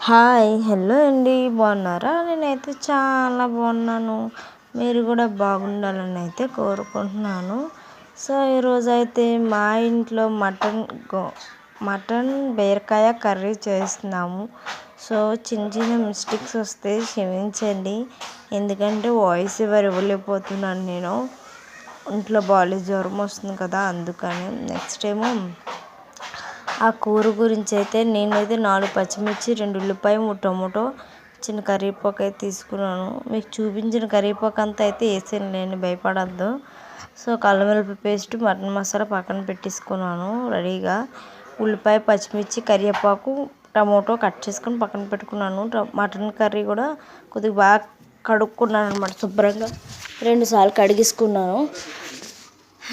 Hi hello అండి. బాగున్నారా? నేనైతే చాలా బాగున్నాను. మీరు కూడా బాగుండాలని అయితే కోరుకుంటున్నాను. సో ఈరోజు అయితే మా ఇంట్లో మటన్ మటన్ బీరకాయ కర్రీ చేస్తున్నాము. సో చిన్న చిన్న మిస్టేక్స్ వస్తే క్షమించండి. ఎందుకంటే వాయిస్ ఎవరు ఇవ్వలేకపోతున్నాను నేను. ఇంట్లో బాలి జ్వరం వస్తుంది కదా అందుకని. నెక్స్ట్ ఏమో ఆ కూర గురించి అయితే నేనైతే నాలుగు పచ్చిమిర్చి రెండు ఉల్లిపాయ మూడు టొమాటో చిన్న కరివేపాకు అయితే తీసుకున్నాను. మీకు చూపించిన కరివేపాకు అంతా అయితే వేసాను నేను భయపడద్దు. సో కల్లమిరప పేస్ట్ మటన్ మసాలా పక్కన పెట్టేసుకున్నాను రెడీగా. ఉల్లిపాయ పచ్చిమిర్చి కరివేపాకు టమోటో కట్ చేసుకొని పక్కన పెట్టుకున్నాను. మటన్ కర్రీ కూడా కొద్దిగా బాగా కడుక్కున్నాను అనమాట శుభ్రంగా రెండుసార్లు కడిగేసుకున్నాను.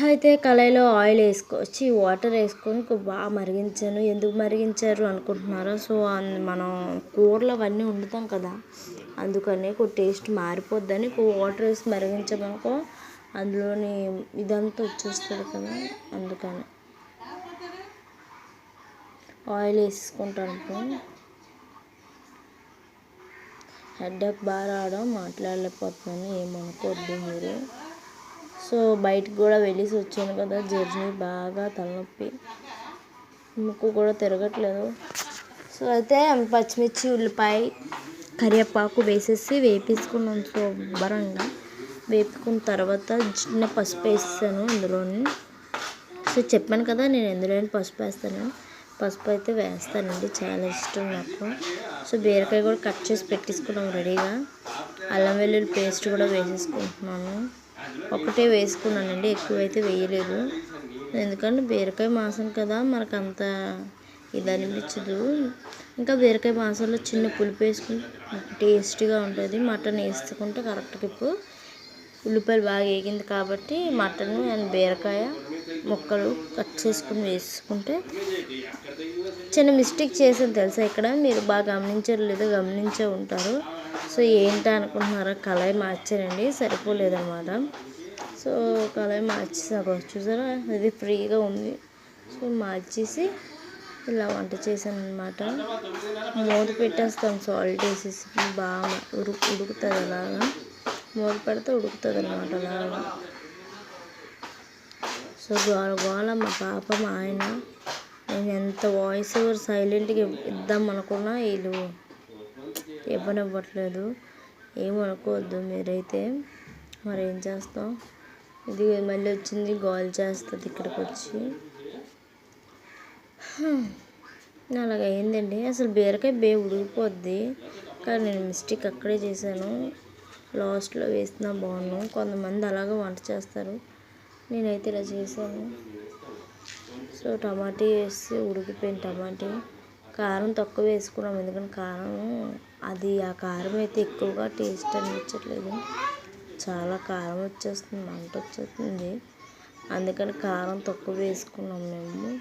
అయితే కళాయిలో ఆయిల్ వేసుకొచ్చి వాటర్ వేసుకొని బాగా మరిగించాను. ఎందుకు మరిగించారు అనుకుంటున్నారా? సో మనం కూరలు అవన్నీ వండుతాం కదా అందుకని టేస్ట్ మారిపోద్దని వాటర్ వేసి మరిగించామనుకో అందులోని ఇదంతా వచ్చేస్తుంది కదా అందుకని. ఆయిల్ వేసుకుంటాను హెడ్ఏక్ బాగా రావడం మాట్లాడలేకపోతున్నాను ఏమనుకోవద్దు మీరు. సో బయటకు కూడా వెళ్ళేసి వచ్చాను కదా జర్నీ బాగా తలనొప్పి. ముక్కు కూడా తిరగట్లేదు. సో అయితే పచ్చిమిర్చి ఉల్లిపాయ కరివేపాకు వేసేసి వేపించుకున్నాను శుభ్రంగా. వేపుకున్న తర్వాత చిన్న పసుపు వేసాను అందులోని సో చెప్పాను కదా నేను ఎందులోని పసుపు వేస్తాను. పసుపు అయితే వేస్తానండి చాలా ఇష్టం నాకు. సో బీరకాయ కూడా కట్ చేసి పెట్టేసుకున్నాం రెడీగా. అల్లం వెల్లుల్లి పేస్ట్ కూడా వేసేసుకుంటున్నాను. ఒకటే వేసుకున్నానండి ఎక్కువైతే వేయలేదు. ఎందుకంటే బీరకాయ మాసం కదా మనకు అంత ఇది అనిపించదు ఇంకా బీరకాయ మాసంలో చిన్న పులుపు వేసుకుంటే టేస్టీగా ఉంటుంది. మటన్ వేసుకుంటే కరెక్ట్గా ఇప్పుడు ఉల్లిపాయలు బాగా వేగింది కాబట్టి మటన్ అండ్ బీరకాయ ముక్కలు కట్ చేసుకుని వేసుకుంటే చిన్న మిస్టేక్ చేసాను తెలుసా ఇక్కడ. మీరు బాగా గమనించారు లేదో గమనించే ఉంటారు. సో ఏంటి అనుకుంటున్నారా కళాయి మార్చానండి సరిపోలేదన్నమాట. సో కళాయి మార్చేసాక చూసారా? ఇది ఫ్రీగా ఉంది. సో మార్చేసి ఇలా వంట చేశాను అనమాట మూత పెట్టేస్తాం సాల్ట్ వేసేసి. బాగా ఉడు ఉడుకుతుంది అలాగా. మూత పెడితే ఉడుకుతుంది అనమాట అలాగా. సో గోల గోల మా పాప మా ఆయన. నేను ఎంత వాయిస్ ఓవర్ సైలెంట్గా ఇద్దాం అనుకున్నా వీళ్ళు ఇవ్వనివ్వట్లేదు. ఏమనుకోవద్దు మీరైతే. మరి ఏం చేస్తాం? ఇది మళ్ళీ వచ్చింది గోల్ చేస్తుంది ఇక్కడికి వచ్చి అలాగ అయిందండి అసలు బీరకాయ బే ఉడికిపోద్ది. కానీ నేను మిస్టేక్ అక్కడే చేశాను. లాస్ట్లో వేసినా బాగున్నాను కొంతమంది అలాగే వంట చేస్తారు. నేనైతే ఇలా చేశాను. సో టమాటీ వేసి ఉడికిపోయిన టమాటీ. కారం తక్కువ వేసుకున్నాం. ఎందుకంటే కారం? అది ఆ కారం అయితే ఎక్కువగా టేస్ట్ అనిపించట్లేదు. చాలా కారం వచ్చేస్తుంది మంట వచ్చేస్తుంది. అందుకని కారం తక్కువ వేసుకున్నాం మేము.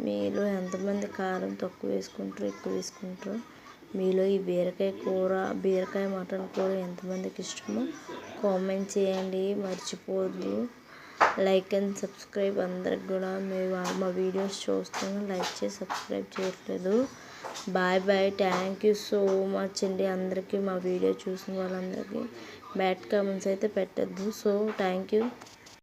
మీలో ఎంతమంది కారం తక్కువ వేసుకుంటారు ఎక్కువ వేసుకుంటారో? మీలో ఈ బీరకాయ కూర బీరకాయ మటన్ కూర ఎంతమందికి ఇష్టమో కామెంట్ చేయండి. మర్చిపోద్దు లైక్ అండ్ సబ్స్క్రైబ్ అందరికి కూడా. మేము మా వీడియోస్ చూస్తాను లైక్ చేసి సబ్స్క్రైబ్ చేయట్లేదు. Bye bye. Thank you so much అండి అందరికీ మా వీడియో చూసిన వాళ్ళందరికీ. బ్యాడ్ కామెంట్స్ అయితే పెట్టద్దు. So thank you.